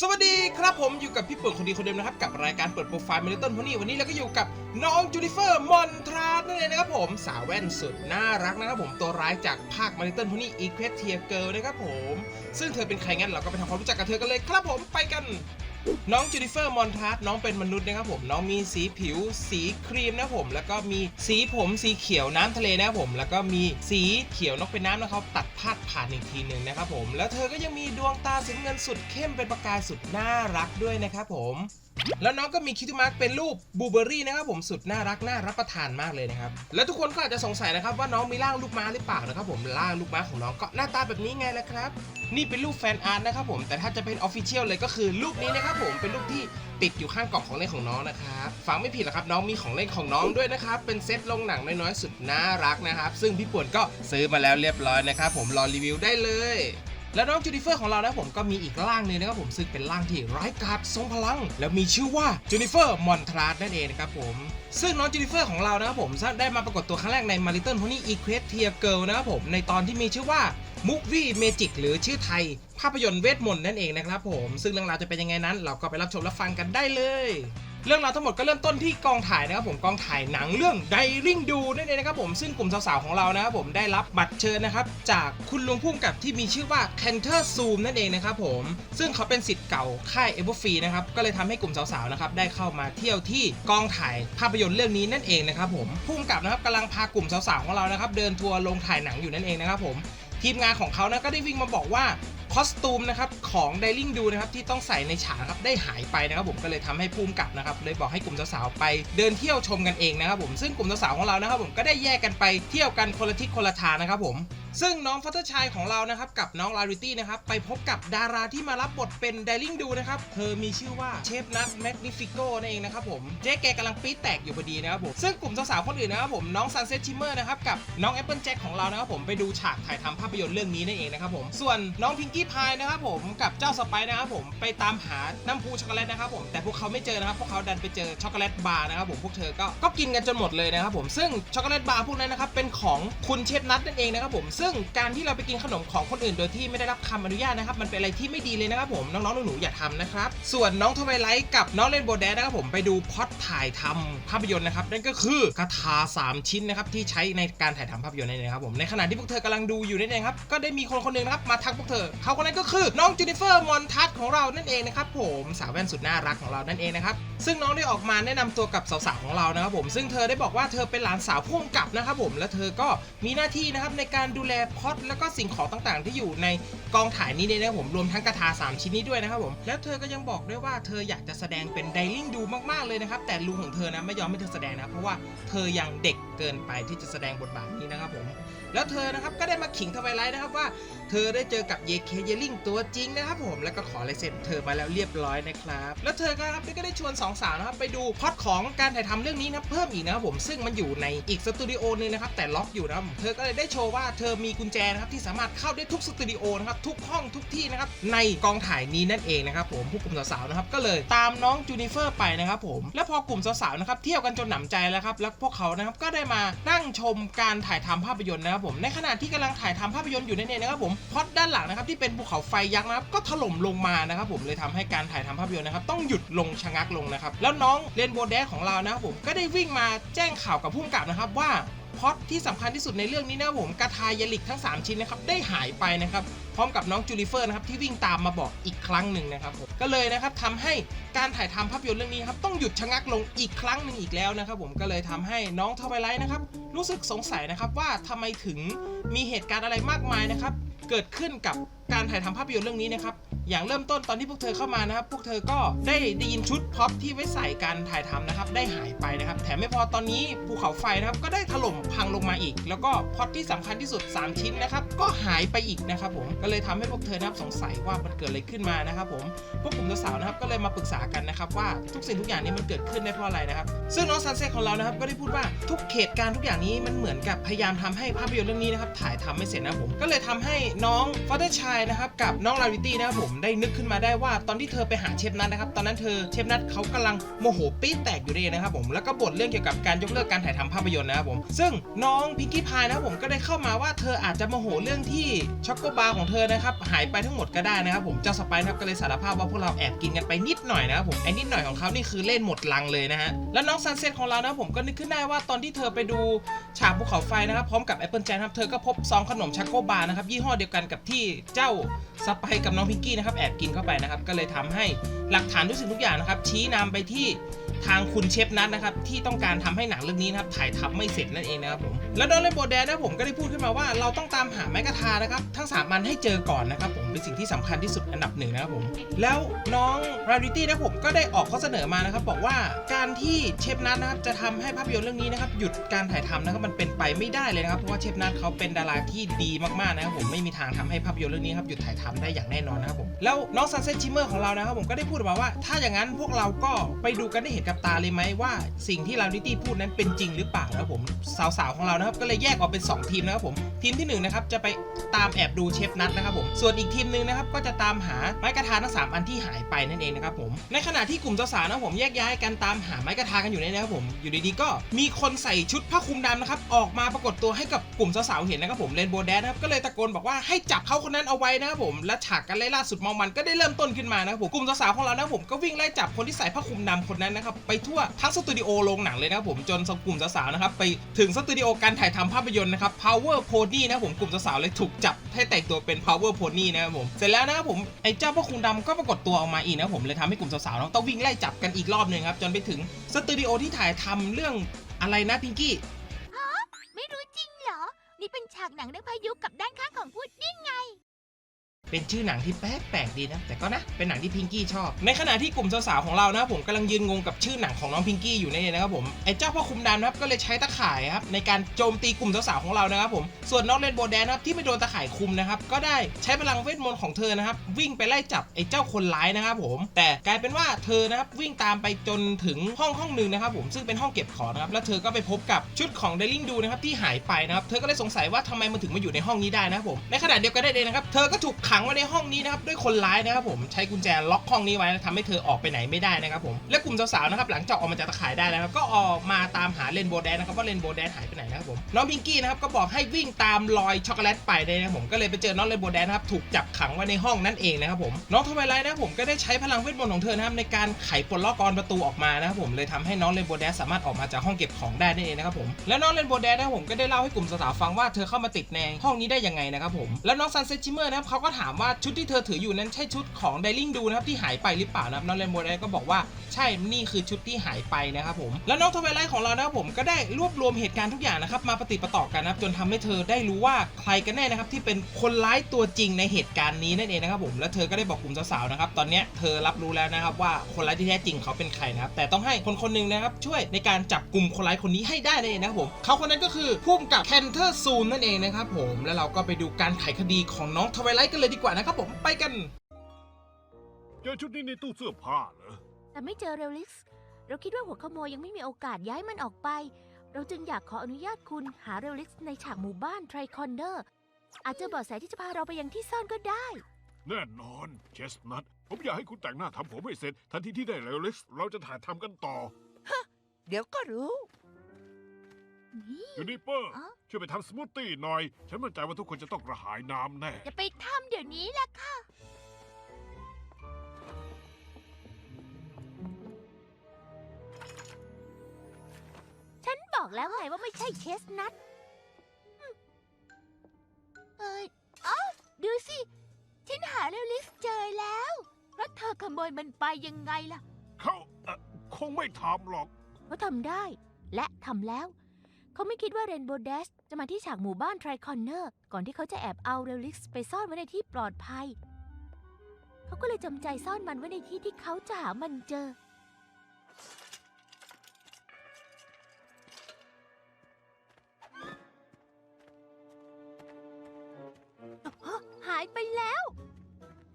สวัสดีครับผมอยู่กับพี่เปิดคนดีคนเดิมนะครับ กับรายการเปิดโปรไฟล์เมลิตันพนี่วันนี้เราก็อยู่กับน้องจูนิเฟอร์มอนทราสนั่นเองนะครับผมสาวแว่นสุดน่ารักนะครับผมตัวร้ายจากภาคเมลิตันพนี่อีเควสเทียเกิลนะครับผม ซึ่งเธอเป็นใครงั้นเราก็ไปทำความรู้จักกับเธอกันเลยครับผมไปกัน น้องจูนิเฟอร์มอนทรัสน้องเป็นมนุษย์นะครับผมน้องมีสีผิว สีครีมนะผม แล้วก็มีสีผมสีเขียวน้ำทะเลนะครับผม แล้วก็มีสีเขียวนกเป็นน้ำนะครับตัดพาดผ่านอีกทีหนึ่งนะครับผม แล้วเธอก็ยังมีดวงตาสีเงินสุดเข้มเป็นประกายสุดน่ารักด้วยนะครับผม แล้วน้องก็มีคิวมาร์กเป็นรูปบูเบอรี่นะครับผมสุดน่ารักน่ารับประทานมากเลยนะครับ แล้วทุกคนก็อาจจะสงสัยนะครับว่าน้องมีร่างลูกม้าหรือเปล่านะครับผมร่างลูกม้าของน้องก็หน้าตาแบบนี้ไงล่ะครับ นี่เป็นรูปแฟนอาร์ตนะครับผมแต่ถ้าจะเป็นออฟฟิเชียลเลยก็คือรูปนี้นะครับผมเป็นรูปที่ติดอยู่ข้างกล่องของเล่นของน้องนะครับฟังไม่ผิดหรอกครับน้องมีของเล่นของน้องด้วยนะครับเป็นเซตลงหนังน้อยๆสุดน่ารักนะครับ ซึ่งพี่ป่วนก็ซื้อมาแล้วเรียบร้อยนะครับผมรอรีวิวได้เลย แล้วน้องจูดิเฟอร์ของเรานะผมก็มีอีกร่างหนึงนะครับผมซึ่งเป็นร่างที่ร้ายกาจทรงพลัง แล้วมีชื่อว่าจูนิเฟอร์มอนทราสนั่นเองนะครับผมซึ่งน้องจูนิเฟอร์ของเรานะครับผมได้มาปรากฏตัวครั้งแรกใน My Little Pony Equest Tier Girl นะครับผมในตอนที่มีชื่อว่า Movie Magic หรือชื่อไทย ภาพยนตร์เวทมนต์นั่นเองนะครับผมซึ่งเรื่องราวจะเป็นยังไงนั้น เราก็ไปรับชมรับฟังกันได้เลย เรื่องราวทั้งหมดก็เริ่มต้นที่กองถ่ายนะครับผมกองถ่ายหนังเรื่อง Daring Do นั่นเองนะครับผมซึ่งกลุ่มสาวๆของเรานะครับผมได้รับบัตรเชิญนะครับจากคุณลุงพุ่มกับที่มีชื่อว่า Canter Zoom นั่นเองนะครับผมซึ่งเขาเป็นสิทธิ์เก่าค่าย e v e r f r e e นะครับก็เลยทำให้กลุ่มสาวๆนะครับได้เข้ามาเที่ยวที่กองถ่ายภาพยนตร์เรื่องนี้นั่นเองนะครับผมพุ่มกับนะครับกำลังพากลุ่มสาวๆของเรานะครับเดินทัวร์ลงถ่ายหนังอยู่นั่นเองนะครับผมทีมงานของเขานะก็ได้วิ่งมาบอกว่า คอสตูมนะครับของไดลิงดูนะครับที่ต้องใส่ในฉากครับได้หายไปนะครับผมก็เลยทำให้ภูมิกับนะครับเลยบอกให้กลุ่มสาวๆไปเดินเที่ยวชมกันเองนะครับผมซึ่งกลุ่มสาวๆของเรานะครับผมก็ได้แยกกันไปเที่ยวกันคนละทิศคนละทางนะครับผม ซึ่งน้องฟัตเตอร์ชัยของเรานะครับกับน้องลาริตี้นะครับไปพบกับดาราที่มารับบทเป็นไดริงดูนะครับเธอมีชื่อว่าเชฟนัทแมกนิฟิโกนั่นเองนะครับผมเจ๊แกกำลังปี๊ดแตกอยู่พอดีนะครับผมซึ่งกลุ่มสาวๆคนอื่นนะครับผมน้องซันเซ็ตชิมเมอร์นะครับกับน้องแอปเปิลแจ็คของเรานะครับผมไปดูฉากถ่ายทำภาพยนตร์เรื่องนี้นั่นเองนะครับผมส่วนน้องพิงกี้พายนะครับผมกับเจ้าสไปซ์นะครับผมไปตามหาน้ำพูช็อกโกแลตนะครับผมแต่พวกเขาไม่เจอนะครับพวกเขาดันไปเจอช็อกโกแลตบาร์นะครับผมพวกเธอก็ก็กินกันจนหมดเลยนะครับผมซึ่งช็อกโกแลตบาร์พวกนั้นนะครับเป็นของคุณเชฟนัทนั่นเองนะครับผมซงการที่เราไปกินขนมของคนอื่น โดยที่ไม่ได้รับคำอนุญาตนะครับ มันเป็นอะไรที่ไม่ดีเลยนะครับผมน้องๆหนูๆอย่าทำนะครับ ส่วนน้องทวายไลท์กับน้องเลนโบแดนนะครับผมไปดูพอดถ่ายทำภาพยนตร์นะครับนั่นก็คือกระทาสามชิ้นนะครับที่ใช้ในการถ่ายทำภาพยนตร์นั่นเองครับผมในขณะที่พวกเธอกำลังดูอยู่นั่นเองครับก็ได้มีคนคนหนึ่งนะครับมาทักพวกเธอเขาคนนั้นก็คือน้องจูนิเฟอร์มอนทัสของเรานั่นเองนะครับผมสาวแว่นสุดน่ารักของเรานั่นเองนะครับซึ่งน้องได้ออกมาแนะนำตัวกับสาวๆของเรานะครับผมซึ่งเธอได้บอกว่าเธอเป็นหลานสาวพ่วงกับนะครับผมและเธอก็มีหน้าที่นะครับในการดูแลพล็อตแล้วก็สิ่งของต่างๆ ที่อยู่ในกองถ่ายนี้เนี่ยนะครับผมรวมทั้งกระทาสามชิ้นนี้ด้วยนะครับผมแล้วเธอก็ยังบอกด้วยว่าเธออยากจะแสดงเป็นไดริงดูมากๆเลยนะครับแต่ลุงของเธอนะไม่ยอมให้เธอแสดงนะเพราะว่าเธอยังเด็กเกินไปที่จะแสดงบทบาทนี้นะครับผม แล้วเธอนะครับก็ได้มาขิงทวายไลท์นะครับว่าเธอได้เจอกับเยเคเยลิงตัวจริงนะครับผมแล้วก็ขอลายเซ็นเธอมาแล้วเรียบร้อยนะครับแล้วเธอก็ครับก็ได้ชวนสองสาวนะครับไปดูพอดของการถ่ายทำเรื่องนี้นะเพิ่มอีกนะครับผมซึ่งมันอยู่ในอีกสตูดิโอนึงนะครับแต่ล็อกอยู่นะเธอก็เลยได้โชว์ว่าเธอมีกุญแจนะครับที่สามารถเข้าได้ทุกสตูดิโอนะครับทุกห้องทุกที่นะครับในกองถ่ายนี้นั่นเองนะครับผมผู้กลุ่มสาวๆนะครับก็เลยตามน้องจูนิเฟอร์ไปนะครับผมแล้วพอกลุ่มสาวๆนะครับเที่ยวกันจนหนำใจแล้วครับแล้วพวกเขานะครับก็ได้มานั่งชมการถ่ายทำภาพยนตร์นะครับผมในขณะที่กำลังถ่ายทำภาพยนตร์อยู่นั่นเองนะครับผมพล็อดด้านหลังนะครับที่เป็นภูเขาไฟยักษ์นะครับก็ถล่มลงมานะครับผมเลยทำให้การถ่ายทำภาพยนตร์นะครับต้องหยุดลงชะงักลงนะครับแล้วน้องเรนโบว์แดของเรานะครับผมก็ได้วิ่งมาแจ้งข่าวกับผู้กำกับนะครับว่าพอดที่สำคัญที่สุดในเรื่องนี้นะครับผมกระทายาลิกทั้ง 3 ชิ้นนะครับได้หายไปนะครับ พร้อมกับน้องจูลิเฟอร์นะครับที่วิ่งตามมาบอกอีกครั้งหนึ่งนะครับผมก็เลยนะครับทำให้การถ่ายทำภาพยนตร์เรื่องนี้ครับต้องหยุดชะงักลงอีกครั้งหนึ่งอีกแล้วนะครับผมก็เลยทำให้น้องทวายไลท์นะครับรู้สึกสงสัยนะครับว่าทำไมถึงมีเหตุการณ์อะไรมากมายนะครับเกิดขึ้นกับการถ่ายทำภาพยนตร์เรื่องนี้นะครับอย่างเริ่มต้นตอนที่พวกเธอเข้ามานะครับ พวกเธอก็ได้ได้ยินชุดพ็อปที่ไว้ใส่การถ่ายทำนะครับ ได้หายไปนะครับ แถมไม่พอตอนนี้ภูเขาไฟนะครับ ก็ได้ถล่มพังลงมาอีก แล้วก็พ็อปที่สำคัญที่สุด 3 ชิ้นนะครับ ก็หายไปอีกนะครับผม ก็เลยทำให้พวกเธอนะครับสงสัยว่ามันเกิดอะไรขึ้นมานะครับผม พวกกลุ่มสาวนะครับ ก็เลยมาปรึกษากันนะครับว่าทุกสิ่งทุกอย่างนี้มันเกิดขึ้นได้เพราะอะไรนะครับ ซึ่งน้องซันเซ็ตของเรานะครับ ก็ได้พูดว่าทุกเหตุการณ์ทุกอย่างนี้มันเหมือนกับพยายามทำให้ภาพยนตร์เรื่องนี้นะครับถ่ายทำไม่เสร็จนะผม ก็เลยทำให้น้องฟัตเตอร์ชัยนะครับกับน้องลาริตี้นะครับผมได้นึกขึ้นมาได้ว่าตอนที่เธอไปหาเชฟนัทนะครับตอนนั้นเธอเชฟนัทเขากำลังโมโหปี๊ดแตกอยู่เลยนะครับผมแล้วก็บ่นเรื่องเกี่ยวกับการยกเลิกการถ่ายทำภาพยนตร์นะครับผมซึ่งน้องพิงกี้พายนะครับผมก็ได้เข้ามาว่าเธออาจจะโมโหเรื่องที่ช็อกโกบาร์ของเธอนะครับหายไปทั้งหมดก็ได้นะครับผมเจ้าสไปซ์นะครับก็เลยสารภาพว่าพวกเราแอบกินกันไปนิดหน่อยนะครับผมไอ้นิดหน่อยของเขานี่คือเล่นหมดลังเลยนะฮะแล้วน้องซันเซ็ตของเรานะผมก็นึกขึ้นได้ว่าตอนที่เธอไปดูฉากภูเขาไฟนะครับพร้อมกับแอปเปิลแจนครับเธอก็พบซองขนมช็อกโกบาร์นะครับยี่ห้อเดียวกันกับที่เจ้าสไปกับน้องพิงกี้นะครับแอบกินเข้าไปนะครับก็เลยทำให้หลักฐานทุกสิ่งทุกอย่างนะครับ ชี้นำไปที่ทางคุณเชฟนัทนะครับที่ต้องการทำให้หนังเรื่องนี้นะครับถ่ายทำไม่เสร็จนั่นเองนะครับผมแล้วดอนเลนโบแดนนะผมก็ได้พูดขึ้นมาว่าเราต้องตามหาไม้กระทานะครับทั้งสามอันให้เจอก่อนนะครับผมเป็นสิ่งที่สำคัญที่สุดอันดับหนึ่งนะครับผมแล้วน้องราริตี้นะผมก็ได้ออกข้อเสนอมานะครับบอกว่าการที่เชฟนัทนะครับจะทำให้ภาพยนตร์เรื่องนี้นะครับหยุดการถ่ายทำนะครับมันเป็นไปไม่ได้เลยนะครับเพราะว่าเชฟนัทเขาเป็นดาราที่ดีมากๆนะครับผมไม่มีทางทำให้ภาพยนตร์เรื่องนี้ครับหยุดถ่ายทำได้อย่างแน่นอนนะครับผมแล้วน้องซันเซ็ตชิมเมอร์ของเรานะครับผมก็ได้พูดออกมาว่า ถ้าอย่างนั้นพวกเราก็ไปดูกันได้เห็นกับตาเลยไหมว่าสิ่งที่ราริตี้พูดนั้นเป็นจริงหรือเปล่านะครับผมสาวๆของเรานะครับก็เลยแยกออกเป็น 2 ทีมนะครับผมทีมที่1นนะครับจะไปตามแอบดูเชฟนัทนะครับผมส่วนอีกทีมหนึ่งนะครับก็จะตามหาไม้กระทาทั้งสามอันที่หายไปนั่นเองนะครับผมในขณะที่กลุ่มสาวๆนะผมแยกย้ายกันตามหาไม้กระทากันอยู่เนี่ยนะครับผมอยู่ดีๆก็มีคนใส่ชุดผ้าคลุมดำนะครับออกมาปรากฏตัวให้กับกลุ่มสาวๆเห็นนะครับผมเรนโบว์แดนนะครับก็เลยตะโกนบอกว่าให้จับเขาคนนั้นเอาไว้นะครับผมและฉากการไล่ล่าสุดเมองมันก็ได้เริ่มต้นขึ้นมานะครับผมกลุ่มสาวๆของเรานะครับผมก็วิ่งไล่จับคนที่ใส่ผ้าคลุมดำคนนั้นนะครับไปทั่วทั้งสตูดิโอโรงหนังเลยนะครับผมจนกลุ่มสาวๆนะครับไปถึงสตูดิโอการถ่ายทำภาพยนตร์นะครับ Power Pony นะผมกลุ่มสาวๆเลยถูกจับให้แต่งตัวเป็น Power Pony นะครับผมเสร็จแล้วนะครับผมไอ้เจ้าผ้าคลุมดำก็ปรากฏตัวออกมาอีกนะผมเลยทำให้กลุ่มสาวๆต้องวิ่งไล่จับกันอีกรอบหนึ่งครับจนไปถึงสตูดิโอที่ถ่ายทำเรื่องอะไรนะพิงกี้ไม่รู้จริงเหรอ นี่เป็นฉากหนังเรื่องพายุกับด้านข้างของพุดดิ้งไง เป็นชื่อหนังที่แปลกๆดีนะ แต่ก็นะ เป็นหนังที่พิงกี้ชอบ ในขณะที่กลุ่มสาวๆของเรานะครับผมกำลังยืนงงกับชื่อหนังของน้องพิงกี้อยู่นี่นะครับผมไอ้เจ้าพ่อคุมดำนะครับก็เลยใช้ตะข่ายครับในการโจมตีกลุ่มสาวๆของเรานะครับผมส่วนน้องเรนโบว์แดนนะครับที่ไม่โดนตะข่ายคุมนะครับก็ได้ใช้พลังเวทมนต์ของเธอนะครับวิ่งไปไล่จับไอ้เจ้าคนร้ายนะครับผม แต่กลายเป็นว่าเธอนะครับวิ่งตามไปจนถึงห้องห้องหนึ่งนะครับผมซึ่งเป็นห้องเก็บของนะครับแล้วเธอก็ไปพบกับชุดของเดลิงดูนะครับที่หายไปนะครับเธอก็เลยสงสัยว่าทำไมมันถึงมาอยู่ในห้องนี้ได้นะครับผมในขณะเดียวกันได้เลยนะครับเธอก็ถูกขังไว้ในห้องนี้นะครับด้วยคนร้ายนะครับผมใช้กุญแจล็อกห้องนี้ไว้ทำให้เธอออกไปไหนไม่ได้นะครับผมและกลุ่มสาวๆนะครับหลังจากออกมาจากตะข่ายได้นะครับก็ออกมาตามหาเรนโบแดนนะครับว่าเรนโบแดนหายไปไหนนะครับผมน้องพิงกี้นะครับก็บอกให้วิ่งตามรอยช็อกโกแลตไปเลยนะครับผมก็เลยไปเจอน้องเรนโบแดนนะครับถูกจับขังไว้ในห้องนั่นเองนะครับผมน้องทวายไลท์นะครับผมก็ได้ใช้พลังเวทมนต์ของเธอนะครับในการไขปลดล็อกกรประตูออกมานะครับผมเลยทำให้น้องเรนโบแดนสามารถออกมาจากห้องเก็บของได้นั่นเองนะครับผมและน้องเรนโบแดนนะครับผมก็ได้เล่าให้กลุ่มสาวๆฟังว่าเธอเข้ามาติดในห้องนี้ได้ยังไงนะครับผมแล้วน้องซันเซชิเมอร์นะครับเขาก็ถามว่าชุดที่เธอถืออยู่นั้นใช่ชุดของไดลิงดูนะครับที่หายไปหรือเปล่านะครับน้องเรนโบว์แดก็บอกว่าใช่นี่คือชุดที่หายไปนะครับผมแล้วน้องทวายไลท์ของเรานะครับผมก็ได้รวบรวมเหตุการณ์ทุกอย่างนะครับมาปฏิประต่อกันนะครับจนทำให้เธอได้รู้ว่าใครกันแน่นะครับที่เป็นคนร้ายตัวจริงในเหตุการณ์นี้นั่นเองนะครับผมแล้วเธอก็ได้บอกกลุ่มสาวๆนะครับตอนนี้เธอรับรู้แล้วนะครับว่าคนร้ายที่แท้จริงเขาเป็นใครนะครับแต่ต้องให้คนคนหนึ่งนะครับช่วยในการจับกลุ่มคนร้ายคนนี้ให้ได้นั่นเองนะครับผมเขาคนนั้นก็คือผู้กำกับแคนเทอร์ซูนนั่นเองนะครับผมแล้วเราก็ไปดูการไขคดีของน้องทวายไลท์กันเลยดีกว่านะครับผมไปกัน เจอชุดนี้ในตู้เสื้อผ้าเหรอ แต่ไม่เจอเรลลิกส์เราคิดว่าหัวขโมยยังไม่มีโอกาสย้ายมันออกไป เราจึงอยากขออนุญาตคุณหาเรลลิกส์ในฉากหมู่บ้านไทรคอนเนอร์ อาจเจอเบาะแสที่จะพาเราไปยังที่ซ่อนก็ได้ แน่นอนเชสนัทผมอยากให้คุณแต่งหน้าทำผมให้เสร็จ ทันทีที่ได้เรลลิสเราจะถ่ายทำกันต่อ เดี๋ยวก็รู้ นี่ยูนิเปอร์อ๋อช่วยไปทำสมูทตี้หน่อย ฉันมั่นใจว่าทุกคนจะต้องกระหายน้ำแน่ จะไปทำเดี๋ยวนี้แหละค่ะ ฉันบอกแล้วไงว่าไม่ใช่เชสนัทอืมเอ้ยอ๋อดูสิ ฉันหาเรลลิสเจอแล้วแล้วเธอขโมยมันไปยังไงล่ะ เขาเอ่อคงไม่ทำหรอกเขาทำได้ และทำแล้ว เขาไม่คิดว่าเรนโบว์เดชจะมาที่ฉากหมู่บ้านไทรคอนเนอร์ก่อนที่เขาจะแอบเอาเรลลิกส์ไปซ่อนไว้ในที่ปลอดภัย เขาก็เลยจำใจซ่อนมันไว้ในที่ที่เขาจะหามันเจอ หายไปแล้ว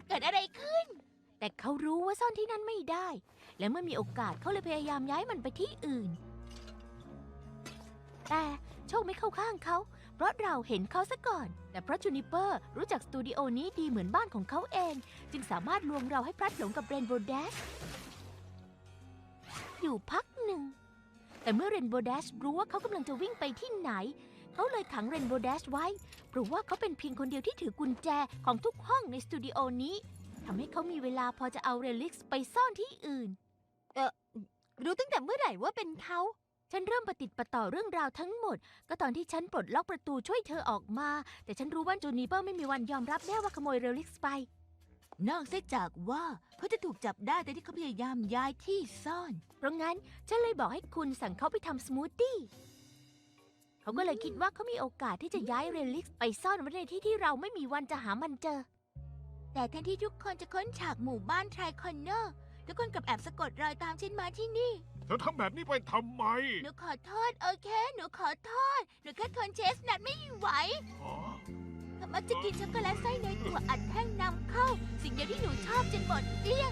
เกิดอะไรขึ้น แต่เขารู้ว่าซ่อนที่นั่นไม่ได้ และเมื่อมีโอกาสเขาเลยพยายามย้ายมันไปที่อื่น แต่โชคไม่เข้าข้างเขา เพราะเราเห็นเขาซะก่อน แต่เพราะจูนิเปอร์รู้จักสตูดิโอนี้ดีเหมือนบ้านของเขาเอง จึงสามารถลวงเราให้พลัดหลงกับเรนโบว์แดชอยู่พักหนึ่ง แต่เมื่อเรนโบว์แดชรู้ว่าเขากำลังจะวิ่งไปที่ไหน เขาเลยขังเรนโบว์แดชไว้ เพราะว่าเขาเป็นเพียงคนเดียวที่ถือกุญแจของทุกห้องในสตูดิโอนี้ทำให้เขามีเวลาพอจะเอาเรลิกส์ไปซ่อนที่อื่น เออรู้ตั้งแต่เมื่อไหร่ว่าเป็นเขา ฉันเริ่มประติดประต่อเรื่องราวทั้งหมด ก็ตอนที่ฉันปลดล็อกประตูช่วยเธอออกมา แต่ฉันรู้ว่าจูนีเปอร์ไม่มีวันยอมรับแน่ว่าขโมยเรลิกส์ไป นอกเสียจากว่าเขาจะถูกจับได้แต่ที่เขาพยายามย้ายที่ซ่อน เพราะงั้นฉันเลยบอกให้คุณสั่งเขาไปทำสมูทตี้เขาก็เลยคิดว่าเขามีโอกาสที่จะย้ายเรลิกส์ไปซ่อนไว้ในที่ที่เราไม่มีวันจะหามันเจอ แต่แทนที่ทุกคนจะค้นฉากหมู่บ้านไทรคอนเนอร์ทุกคนกลับแอบสะกดรอยตามฉันมาที่นี่ ธอทำแบบนี้ไปทำไมหนูขอโทษโอเค หนูขอโทษ หนูแค่ทนเชสนัทไม่ไหวอ๋อเขามักจะกินช็อกโกแลตไส้เนยถั่วอัดแท่งนำเข้า สิ่งเดียวที่หนูชอบจนหมดเกลี้ยง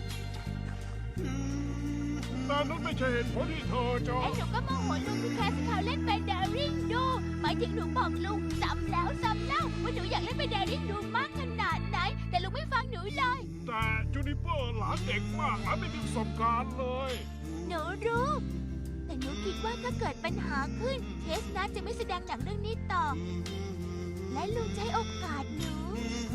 แต่นั้นไม่ใช่เหตุผลที่เธอจะและหนูก็โมโหลุงที่แคสเขาเล่นเป็นเดริงดู หมายถึงหนูบอกลุงซ้ำแล้วซ้ำเล่าว่าหนูอยากเล่นเป็นเดริงดูมากขนาดไหน แต่ลุงไม่ฟังหนูเลย แต่จูนิเปอร์หลานเด็กมากหลานไม่มีประสบการณ์เลย หนูรู้ แต่หนูคิดว่าถ้าเกิดปัญหาขึ้นเคสนัทจะไม่แสดงหนังเรื่องนี้ต่อ และลุงใช้โอกาสหนู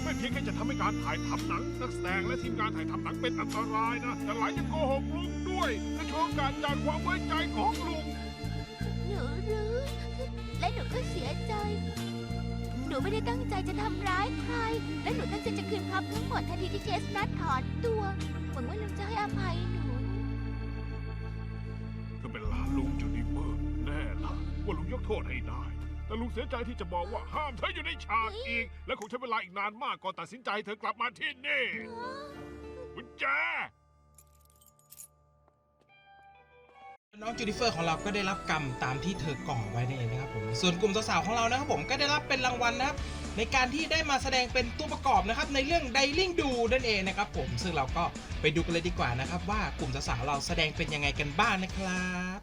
ไม่เพียงแค่จะทำให้การถ่ายทำหนัง นักแสดงและทีมงานถ่ายทำหนังเป็นอันตรายนะ แต่หลายยังโกหกลุงด้วยและโชว์การจากความไว้ใจของลุง หนูรู้ และหนูก็เสียใจ หนูไม่ได้ตั้งใจจะทำร้ายใคร และหนูตั้งใจจะคืนพร็อพทั้งหมดทันทีที่เคสนัทถอนตัว หวังว่าลุงจะให้อภัยหนู ว่าลุงยกโทษให้ได้ แต่ลุงเสียใจที่จะบอกว่าห้ามเธออยู่ในฉากอีก และคงใช้เวลาอีกนานมากก่อนตัดสินใจเธอกลับมาที่นี่กุญแจน้องจูนิเฟอร์ของเราก็ได้รับกรรมตามที่เธอก่อไว้นั่นเองนะครับผม ส่วนกลุ่มสาวๆของเรานะครับผมก็ได้รับเป็นรางวัลนะครับ ในการที่ได้มาแสดงเป็นตัวประกอบนะครับ ในเรื่อง d ด l i n g ดูนั่นเองนะครับผมซึ่งเราก็ไปดูกันเลยดีกว่านะครับ ว่ากลุ่มสาวๆเราแสดงเป็นยังไงกันบ้างนะครับ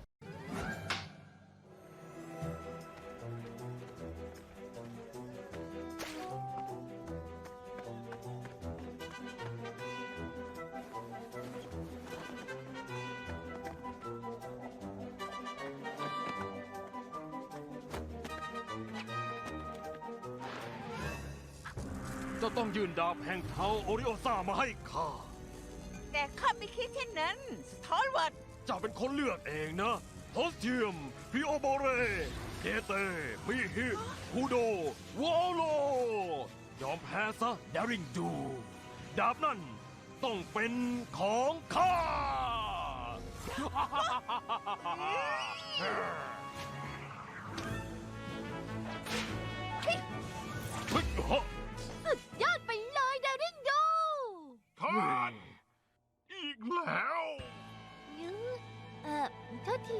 เท้าโอริโอซ่ามาให้ข้า แต่ข้าไม่คิดเช่นนั้นสทอนวัดเจ้าเป็นคนเลือกเองนะโทสเทียมพิโอโบเรเกเตมิฮิคูโดวอลโล ยอมแพ้ซะดาริงดู ดาบนั่นต้องเป็นของข้า เฮ้ย ท่านอีกแล้ว ยือเอ่อโทษที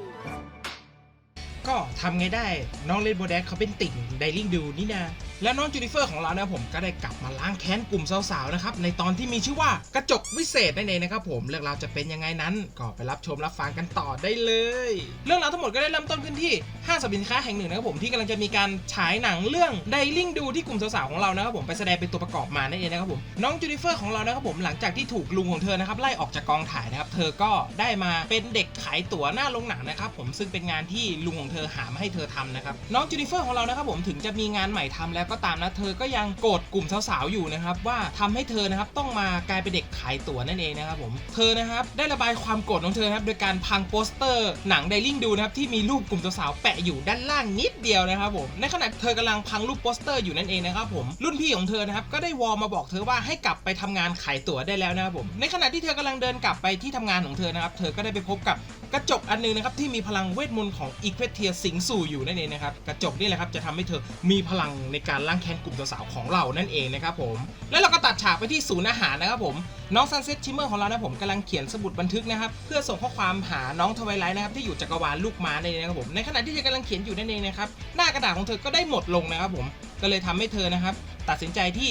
ก็ทำไงได้ น้องเลนโบแดกเขาเป็นติ่งไดริ่งดูนี่นะ แล้วน้องจูนิเฟอร์ของเรานะผมก็ได้กลับมาล้างแค้นกลุ่มสาวๆนะครับในตอนที่มีชื่อว่ากระจกวิเศษนั่นเองนะครับผมเรื่องราวจะเป็นยังไงนั้นก็ไปรับชมรับฟังกันต่อได้เลย เรื่องราวทั้งหมดก็ได้เริ่มต้นขึ้นที่ห้างสรรพสินค้าแห่งหนึ่งนะครับผมที่กำลังจะมีการฉายหนังเรื่องไดริงดูที่กลุ่มสาวๆของเรานะครับผมไปแสดงเป็นตัวประกอบมานั่นเองนะครับผมน้องจูนิเฟอร์ของเรานะครับผมหลังจากที่ถูกลุงของเธอนะครับไล่ออกจากกองถ่ายนะครับเธอก็ได้มาเป็นเด็กขายตั๋วหน้าโรงหนังนะครับผมซึ่งเป็นงานที่ลุงของเธอหามาให้เธอทำนะครับน้องจูนิเฟอร์ของเรานะครับผมถึงจะมีงานใหม่ทำแล้วก็ตามนะเธอก็ยังโกรธกลุ่มสาวๆอยู่นะครับว่าทำให้เธอนะครับต้องมากลายเป็นเด็กขายตั๋วนั่นเองนะครับผมเธอนะครับได้ระบายความโกรธของเธอครับโดยการพังโปสเตอร์หนังไดริงดูนะครับที่มีรูปกลุ่มสาวๆแปะอยู่ด้านล่างนิดเดียวนะครับผมในขณะเธอกำลังพังรูปโปสเตอร์อยู่นั่นเองนะครับผมรุ่นพี่ของเธอนะครับก็ได้วอลมาบอกเธอว่าให้กลับไปทำงานขายตั๋วได้แล้วนะครับผมในขณะที่เธอกำลังเดินกลับไปที่ทำงานของเธอนะครับเธอก็ได้ไปพบกับกระจกอันหนึงนะครับที่มีพลังเวทมนต์ของอีเควเทียสิงสู่อยู่นั่นเองนะครับกระจกนี่แหละครับจะทำให้เธอมีพลังในการล้างแค้นกลุ่มสาวๆของเรานั่นเองนะครับผม แล้วเราก็ตัดฉากไปที่ศูนย์อาหารนะครับผมน้องซันเซ็ตชิมเมอร์ของเรานะผมกำลังเขียนสมุดบันทึกนะครับเพื่อส่งข้อความหาน้องทวายไลท์นะครับที่อยู่จักรวาลลูกม้านั่นเองนะครับผมในขณะที่เธอกำลังเขียนอยู่นั่นเองนะครับหน้ากระดาษของเธอก็ได้หมดลงนะครับผมก็เลยทำให้เธอนะครับตัดสินใจที่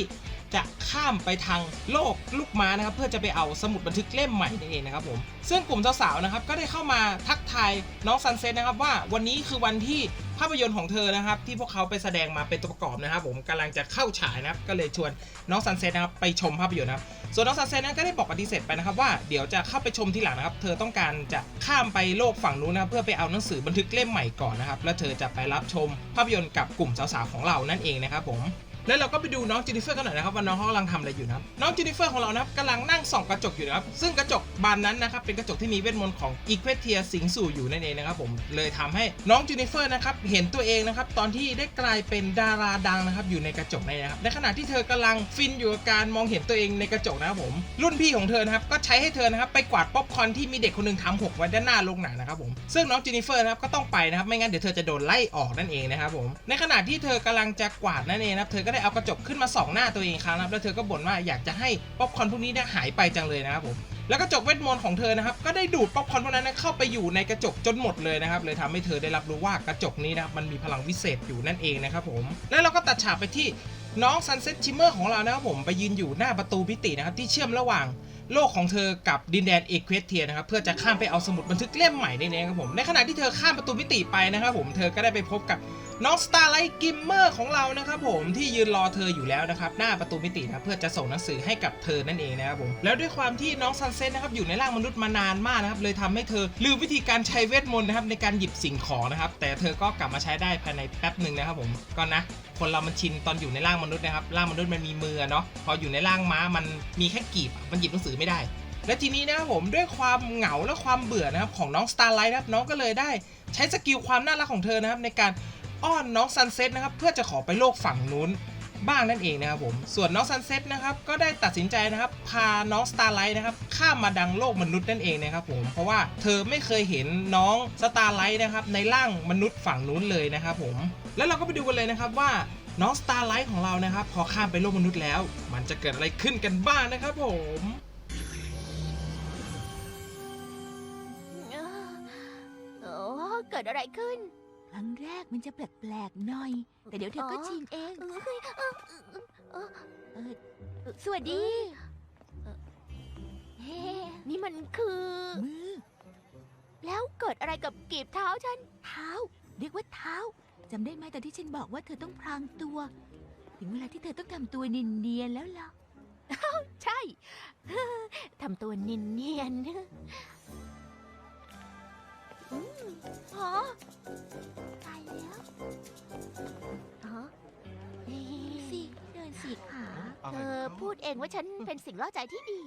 จะข้ามไปทางโลกลูกม้านะครับ เพื่อจะไปเอาสมุดบันทึกเล่มใหม่นั่นเองนะครับผมซึ่งกลุ่มสาวๆนะครับก็ได้เข้ามาทักทายน้องซันเซ็ตนะครับว่าวันนี้คือวันที่ภาพยนตร์ของเธอนะครับ ที่พวกเขาไปแสดงมาเป็นตัวประกอบนะครับ ผมกำลังจะเข้าฉายนะครับ ก็เลยชวนน้องซันเซ็ตนะครับไปชมภาพยนตร์นะครับส่วนน้องซันเซ็ตนั้นก็ได้บอกปฏิเสธไปนะครับว่าเดี๋ยวจะเข้าไปชมทีหลังนะครับ เธอต้องการจะข้ามไปโลกฝั่งนู้นนะเพื่อไปเอาหนังสือบันทึกเล่มใหม่ก่อนนะครับแล้วเธอจะไปรับชมภาพยนตร์กับกลุ่มสาวๆของเรานั่นเองนะครับผม แล้วเราก็ไปดูน้องจินนิเฟอร์กันหน่อยนะครับว่าน้องเขากำลังทำอะไรอยู่นะครับน้องจินนิเฟอร์ของเรานะครับกำลังนั่งส่องกระจกอยู่นะครับซึ่งกระจกบานนั้นนะครับเป็นกระจกที่มีเวทมนต์ของอีเควเทียสิงสู่อยู่นั่นเองนะครับผมเลยทำให้น้องจินนิเฟอร์นะครับเห็นตัวเองนะครับตอนที่ได้กลายเป็นดาราดังนะครับอยู่ในกระจกนั่นเองนะครับในขณะที่เธอกำลังฟินอยู่กับการมองเห็นตัวเองในกระจกนะครับผมรุ่นพี่ของเธอนะครับก็ใช้ให้เธอนะครับไปกวาดป๊อปคอร์นที่มีเด็กคนหนึงทำหกไว้ด้านหน้าโรงหนังนะครับผมซึ่งน้องจินนิเฟอร์นะครับก็ต้องไปนะครับไม่งั้นเดี๋ยวเธอจะโดนไล่ออกนั่นเองนะครับผมในขณะที่เธอกำลังจะกวาดนั่นเองนะครับเธอก็ได้เอากระจกขึ้นมาส่องหน้าตัวเองครับแล้วเธอก็บ่นว่าอยากจะให้ป๊อปคอนพวกนี้เนี่ยหายไปจังเลยนะครับผมแล้วกระจกเวทมนต์ของเธอนะครับก็ได้ดูดป๊อปคอนพวกนั้นเข้าไปอยู่ในกระจกจนหมดเลยนะครับเลยทำให้เธอได้รับรู้ว่ากระจกนี้นะครับมันมีพลังวิเศษอยู่นั่นเองนะครับผมแล้วเราก็ตัดฉากไปที่น้องซันเซ็ตชิมเมอร์ของเรานะครับผมไปยืนอยู่หน้าประตูมิตินะครับที่เชื่อมระหว่างโลกของเธอกับดินแดนเอเควเทียนะครับเพื่อจะข้ามไปเอาสมุดบันทึกเล่มใหม่นี่เองครับผมในขณะที่เธอข้ามประตูมิติไปนะครับผมเธอก็ได้ไปพบกับ น้องสตาร์ไลท์กิมเมอร์ของเรานะครับผมที่ยืนรอเธออยู่แล้วนะครับหน้าประตูมิตินะเพื่อจะส่งหนังสือให้กับเธอนั่นเองนะครับผมแล้วด้วยความที่น้องซันเซ็ตนะครับอยู่ในร่างมนุษย์มานานมากนะครับเลยทำให้เธอลืมวิธีการใช้เวทมนต์นะครับในการหยิบสิ่งของนะครับแต่เธอก็กลับมาใช้ได้ภายในแป๊บหนึ่งนะครับผมก็นะคนเรามันชินตอนอยู่ในร่างมนุษย์นะครับร่างมนุษย์มันมีมือเนาะพออยู่ในร่างม้ามันมีแค่กีบมันหยิบหนังสือไม่ได้ และทีนี้นะครับผมด้วยความเหงาและความเบื่อนะครับของน้อง Starlight นะครับน้องก็เลยได้ใช้สกิลความน่ารักของเธอนะครับในการ อ้อนน้อง Sunset นะครับเพื่อจะขอไปโลกฝั่งนู้นบ้างนั่นเองนะครับผมส่วนน้อง Sunset นะครับก็ได้ตัดสินใจนะครับพาน้อง Starlight นะครับข้ามมาดังโลกมนุษย์นั่นเองนะครับผมเพราะว่าเธอไม่เคยเห็นน้อง Starlight นะครับในร่างมนุษย์ฝั่งนู้นเลยนะครับผมแล้วเราก็ไปดูกันเลยนะครับว่าน้อง Starlight ของเรานะครับพอข้ามไปโลกมนุษย์แล้ว มันจะเกิดอะไรขึ้นกันบ้างนะครับผมเกิดอะไรขึ้น ครั้งแรกมันจะแปลกๆหน่อย แต่เดี๋ยวเธอก็ชินเองเออสวัสดีเฮ้นี่มันคือ มือ แล้วเกิดอะไรกับกีบเท้าฉัน เท้า เรียกว่าเท้าจำได้ไหมตอนที่ฉันบอกว่าเธอต้องพรางตัว ถึงเวลาที่เธอต้องทำตัวเนียนๆแล้วล่ะใช่ทำตัวเนียนๆ อืมฮะตายแล้วฮะสิเดินสี่ขาเธอพูดเองว่าฉันเป็นสิ่งล่อใจที่ดี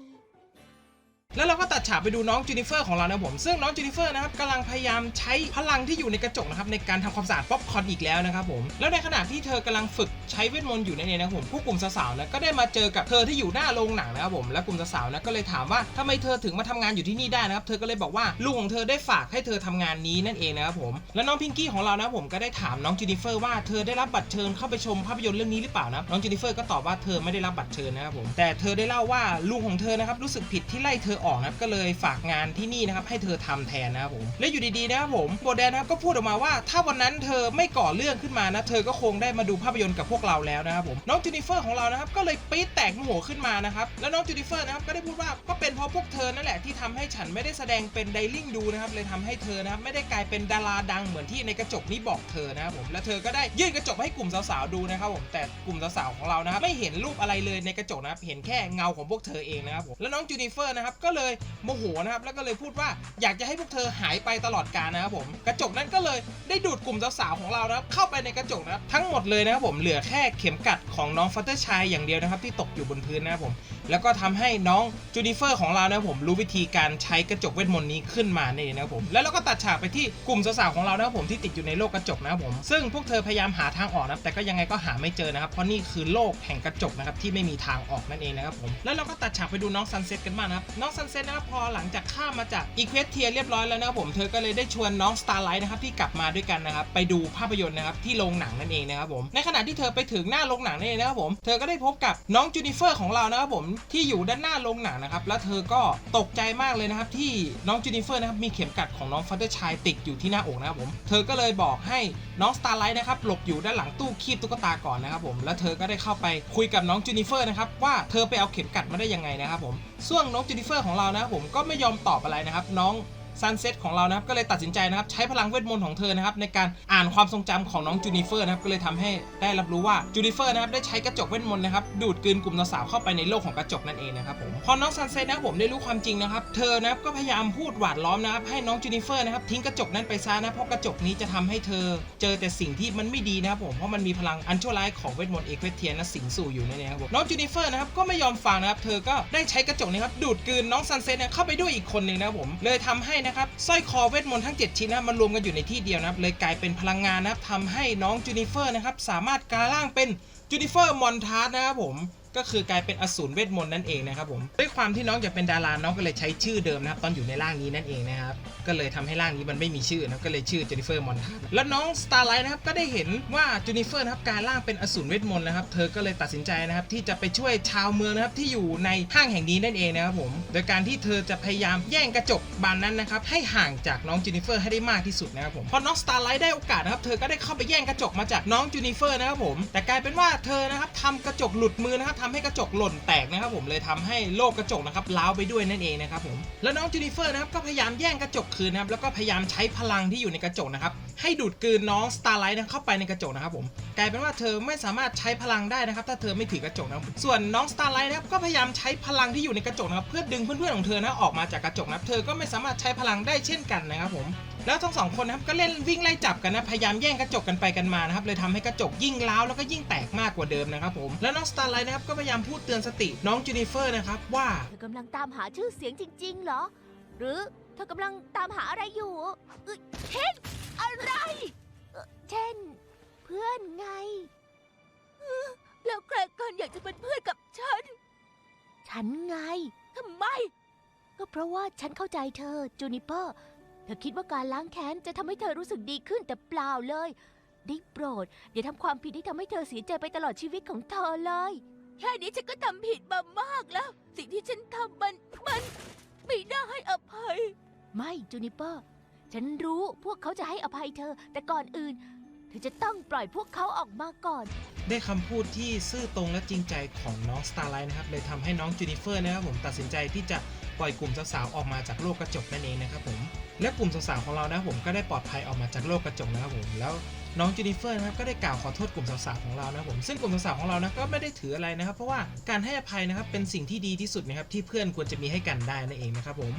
แล้วเราก็ตัดฉากไปดูน้องจูนิเฟอร์ของเรานะผมซึ่งน้องจูนิเฟอร์นะครับกำลังพยายามใช้พลังที่อยู่ในกระจกนะครับในการทำความสะอาดป๊อปคอร์นอีกแล้วนะครับผมแล้วในขณะที่เธอกำลังฝึกใช้เวทมนต์อยู่นั่นเองนะผมผู้กลุ่มสาวๆนะก็ได้มาเจอกับเธอที่อยู่หน้าโรงหนังนะครับผมและกลุ่มสาวๆนะก็เลยถามว่าทำไมเธอถึงมาทำงานอยู่ที่นี่ได้นะครับเธอก็เลยบอกว่าลุงของเธอได้ฝากให้เธอทำงานนี้นั่นเองนะครับผมแล้วน้องพิงกี้ของเรานะผมก็ได้ถามน้องจูนิเฟอร์ว่าเธอได้รับบัตรเชิญเข้าไปชมภาพยนตร์เรื่องนี้หรือเปล่านะน้องจูนิเฟอร์ก็ตอบว่าเธอไม่ได้รับบัตรเชิญนะครับผมแต่เธอได้เล่าว่าลุงของเธอนะครับรู้สึกผิดที่ไล่เธอออกนะครับก็เลยฝากงานที่นี่นะครับให้เธอทำแทนนะครับผมและอยู่ดีๆนะครับผมโบแดนนะครับก็พูดออกมาว่า ถ้าวันนั้นเธอไม่ก่อเรื่องขึ้นมานะเธอก็คงได้มาดูภาพยนตร์กับพวกเราแล้วนะครับผมน้องจูนิเฟอร์ของเรานะครับก็เลยปี๊ดแตกโมโหขึ้นมานะครับแล้วน้องจูนิเฟอร์นะครับก็ได้พูดว่าก็เป็นเพราะพวกเธอนั่นแหละที่ทำให้ฉันไม่ได้แสดงเป็นไดริงดูนะครับเลยทำให้เธอนะครับไม่ได้กลายเป็นดาราดังเหมือนที่ในกระจกนี้บอกเธอนะครับผมและเธอก็ได้ยื่นกระจกให้กลุ่มสาวๆดูนะครับผมแต่กลุ่มสาวๆของเรานะครับไม่เห็นรูปอะไรเลยในกระจกนะครับเห็นแค่เงาของพวกเธอเองนะครับผมแล้วน้องจูนิเฟอร์นะครับก็เลยโมโหนะครับแล้วก็เลยพูดว่าอยากจะให้พวกเธอหายไปตลอดกาลนะครับผมกระจกนั้นก็เลยได้ดูดกลุ่มสาวๆของเรานะครับเข้าไปในกระจกนะครับทั้งหมดเลยนะครับผมเหลือแค่เข็มกัดของน้องฟัตเตอร์ชัยอย่างเดียวนะครับที่ตกอยู่บนพื้นนะครับผมแล้วก็ทำให้น้องจูนิเฟอร์ของเรานะผมรู้วิธีการใช้กระจกเวทมนต์นี้ขึ้นมาเนี่ยนะครับผมแล้วเราก็ตัดฉากไปที่กลุ่มสาวๆของเรานะครับผมที่ติดอยู่ในโลกกระจกนะครับผมซึ่งพวกเธอพยายามหาทางออกนะแต่ก็ยังไงก็หาไม่เจอนะครับเพราะนี่คือโลกแห่งกระจกนะครับที่ไม่มีทางออกนั่นเองนะครับผมแล้วเราก็ตัดฉากไปดูน้องซันเซ็ตกันบ้างนะครับน้องซันเซ็ตนะครับพอหลังจากข้ามมาจากอีเควสเทียเรียบร้อยแล้วนะครับผมเธอก็เลยได้ชวนน้องสตาร์ไลท์นะครับที่กลับมาด้วยกันนะครับไปดูภาพยนตร์นะครับที่โรงหนังนั่นเองนะครับผมในขณะที่เธอไปถึงหน้าโรงหนังนั่นเองนะครับผมเธอก็ได้พบกับน้องจูนิเฟอร์ของเรานะครับผมที่อยู่ด้านหน้าโรงหนังนะครับ แล้วเธอก็ตกใจมากเลยนะครับ ที่น้องจูนิเฟอร์นะครับมีเข็มกัดของน้องฟัตเตอร์ชายติดอยู่ที่หน้าอกนะครับผม เธอก็เลยบอกให้น้องสตาร์ไลท์นะครับหลบอยู่ด้านหลังตู้คีบตุ๊กตาก่อนนะครับผม แล้วเธอก็ได้เข้าไปคุยกับน้องจูนิเฟอร์นะครับว่าเธอไปเอาเข็มกัดมาได้ยังไงนะครับผม ส่วนน้องจูนิเฟอร์ของเรานะครับผมก็ไม่ยอมตอบอะไรนะครับน้อง ซันเซ็ตของเรานะครับก็เลยตัดสินใจนะครับใช้พลังเวทมนต์ของเธอนะครับในการอ่านความทรงจำของน้องจูนิเฟอร์นะครับก็เลยทำให้ได้รับรู้ว่าจูนิเฟอร์นะครับได้ใช้กระจกเวทมนต์นะครับดูดกลืนกลุ่มสาวเข้าไปในโลกของกระจกนั่นเองนะครับผมพอน้องซันเซ็ตนะครับผมได้รู้ความจริงนะครับเธอนะครับก็พยายามพูดหวาดล้อมนะครับให้น้องจูนิเฟอร์นะครับทิ้งกระจกนั้นไปซะนะเพราะกระจกนี้จะทำให้เธอ เจอแต่สิ่งที่มันไม่ดีนะครับผมเพราะมันมีพลังอันชั่วร้ายของเวทมนต์เอเควเทียนะสิงสู่อยู่นั่นเองครับน้องจูนิเฟอร์นะครับก็ไม่ยอมฟังนะครับเธอก็ได้ใช้กระจกนี้ครับดูดกลืนน้องซันเซ็ตเนี่ยเข้าไปด้วยอีกคนนึงนะครับผมเลยทำให้นะครับสร้อยคอเวทมนต์ทั้ง 7 ชิ้นนะมันรวมกันอยู่ในที่เดียวนะครับเลยกลายเป็นพลังงานนะครับทำให้น้องจูนิเฟอร์นะครับสามารถกลายร่างเป็นจูนิเฟอร์มอนทาร์นะครับผม ก็คือกลายเป็นอสูรเวทมนต์นั่นเองนะครับผมด้วยความที่น้องอยากเป็นดาราน้องก็เลยใช้ชื่อเดิมนะครับตอนอยู่ในร่างนี้นั่นเองนะครับก็เลยทำให้ร่างนี้มันไม่มีชื่อนะครับก็เลยชื่อเจูนิเฟอร์มอนทาแล้วน้องสตาร์ไลท์นะครับก็ได้เห็นว่าเจูนิเฟอร์นะครับกลายร่างเป็นอสูรเวทมนต์นะครับเธอก็เลยตัดสินใจนะครับที่จะไปช่วยชาวเมืองนะครับที่อยู่ในห้างแห่งนี้นั่นเองนะครับผมโดยการที่เธอจะพยายามแย่งกระจกบานนั้นนะครับให้ห่างจากน้องจูนิเฟอร์ให้ได้มากที่สุดนะครับผมพอน้องสตาร์ไลท์ได้โอกาสนะครับเธอก็ได้เข้าไปแย่งกระจกมาจากน้องจูนิเฟอร์นะครับผมแต่กลายเป็นว่าเธอนะครับทำกระจกหลุดมือนะครับทำให้กระจกหล่นแตกนะครับผมเลยทำให้โลกกระจกนะครับล้าวไปด้วยนั่นเองนะครับผมแล้วน้องจูนิเฟอร์นะครับก็พยายามแย่งกระจกคืนนะครับแล้วก็พยายามใช้พลังที่อยู่ในกระจกนะครับให้ดูดกลืนน้องสตาร์ไลท์เข้าไปในกระจกนะครับผมกลายเป็นว่าเธอไม่สามารถใช้พลังได้นะครับถ้าเธอไม่ถือกระจกนะครับส่วนน้องสตาร์ไลท์นะครับก็พยายามใช้พลังที่อยู่ในกระจกนะครับเพื่อดึงเพื่อนๆของเธอนะออกมาจากกระจกนะครับเธอก็ไม่สามารถใช้พลังได้เช่นกันนะครับผม แล้วทั้งสองคนนะครับก็เล่นวิ่งไล่จับกันนะพยายามแย่งกระจกกันไปกันมานะครับเลยทำให้กระจกยิ่งร้าวแล้วก็ยิ่งแตกมากกว่าเดิมนะครับผมแล้วน้องสตาร์ไลท์นะครับก็พยายามพูดเตือนสติน้องจูนิเฟอร์นะครับว่าเธอกำลังตามหาชื่อเสียงจริง ๆ เหรอ หรือเธอกำลังตามหาอะไรอยู่เอ้ยเช่นอะไรเออเช่น เพื่อนไง แล้วใครกันอยากจะเป็นเพื่อนกับฉัน ฉันไงทำไม ก็เพราะว่าฉันเข้าใจเธอจูนิเปอร์ อคิดว่าการล้างแค้นจะทำให้เธอรู้สึกดีขึ้นแต่เปล่าเลย ได้โปรดอย่าทำความผิดที่ทำให้เธอเสียใจไปตลอดชีวิตของเธอเลย แค่นี้ฉันก็ทำผิดมามากแล้ว สิ่งที่ฉันทำมันมันไม่ได้ให้อภัย ไม่จูนิเปอร์ ฉันรู้พวกเขาจะให้อภัยเธอ แต่ก่อนอื่น เธอจะต้องปล่อยพวกเขาออกมาก่อน ได้คำพูดที่ซื่อตรงและจริงใจของน้องสตาร์ไลท์นะครับเลยทำให้น้องจูนิเฟอร์นะครับผมตัดสินใจที่จะปล่อยกลุ่มสาวๆออกมาจากโลกกระจกนั่นเองนะครับผม และกลุ่มสาวๆของเรานะครับผมก็ได้ปลอดภัยออกมาจากโลกกระจกนะครับผมแล้วน้องจูนิเฟอร์นะครับก็ได้กล่าวขอโทษกลุ่มสาวๆของเรานะครับผมซึ่งกลุ่มสาวๆของเรานะก็ไม่ได้ถืออะไรนะครับ เพราะว่าการให้อภัยนะครับเป็นสิ่งที่ดีที่สุดนะครับที่เพื่อนควรจะมีให้กันได้นั่นเองนะครับผม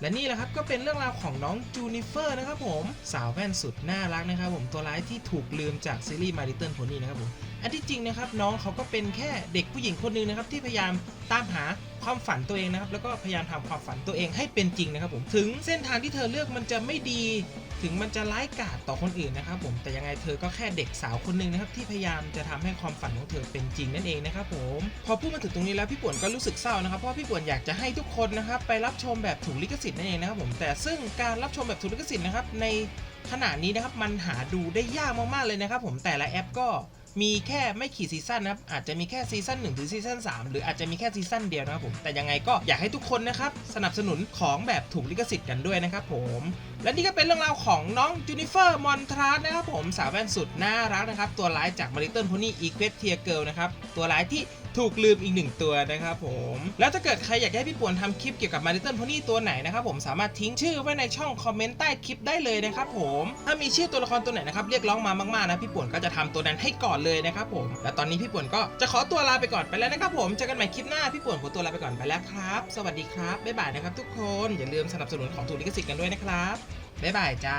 และนี่แหละครับก็เป็นเรื่องราวของน้องจูนิเฟอร์นะครับผมสาวแว่นสุดน่ารักนะครับผมตัวร้ายที่ถูกลืมจากซีรีส์มาริเติลโพนี่นะครับผมอันที่จริงนะครับน้องเขาก็เป็นแค่เด็กผู้หญิงคนหนึ่งนะครับที่พยายามตามหา ความฝันตัวเองนะครับ แล้วก็พยายามทำความฝันตัวเองให้เป็นจริงนะครับผมถึงเส้นทางที่เธอเลือกมันจะไม่ดีถึงมันจะร้ายกาจต่อคนอื่นนะครับผมแต่ยังไงเธอก็แค่เด็กสาวคนหนึ่งนะครับที่พยายามจะทำให้ความฝันของเธอเป็นจริงนั่นเองนะครับผมพอพูดมาถึงตรงนี้แล้วพี่ป่วนก็รู้สึกเศร้านะครับเพราะพี่ป่วนอยากจะให้ทุกคนนะครับไปรับชมแบบถูกลิขสิทธิ์นั่นเองนะครับผมแต่ซึ่งการรับชมแบบถูกลิขสิทธิ์นะครับในขณะนี้นะครับมันหาดูได้ยากมากๆเลยนะครับผมแต่ละแอปก็ มีแค่ไม่ขี่ซีซั่นนะครับอาจจะมีแค่ซีซั่น1ถึงซีซั่น3หรืออาจจะมีแค่ซีซั่นเดียวนะครับผมแต่ยังไงก็อยากให้ทุกคนนะครับสนับสนุนของแบบถูกลิขสิทธิ์กันด้วยนะครับผม และนี่ก็เป็นเรื่องราวของน้องจูนิเฟอร์มอนทรัสนะครับผมสาวแว่นสุดน่ารักนะครับ ตัวร้ายจากมาริเติลโพนี่อีเควสเทียเกิลนะครับ ตัวร้ายที่ถูกลืมอีกหนึ่งตัวนะครับผม แล้วถ้าเกิดใครอยากให้พี่ป่วนทำคลิปเกี่ยวกับมาริเติลโพนี่ตัวไหนนะครับผมสามารถทิ้งชื่อไว้ในช่องคอมเมนต์ใต้คลิปได้เลยนะครับผมถ้ามีชื่อตัวละครตัวไหนนะครับเรียกร้องมามากๆนะพี่ป่วนก็จะทำตัวนั้นให้ก่อนเลยนะครับผมและตอนนี้พี่ป่วนก็จะขอตัวลาไปก่อนไปแล้วนะครับผมเจอกันใหม่คลิปหน้าพี่ป่วนขอตัวลาไปก่อนไปแล้วครับ สวัสดีครับบ๊ายบายนะครับทุกคนอย่าลืมสนับสนุนของถูกลิขสิทธิ์กันด้วยนะครับ บ๊ายบายจ้า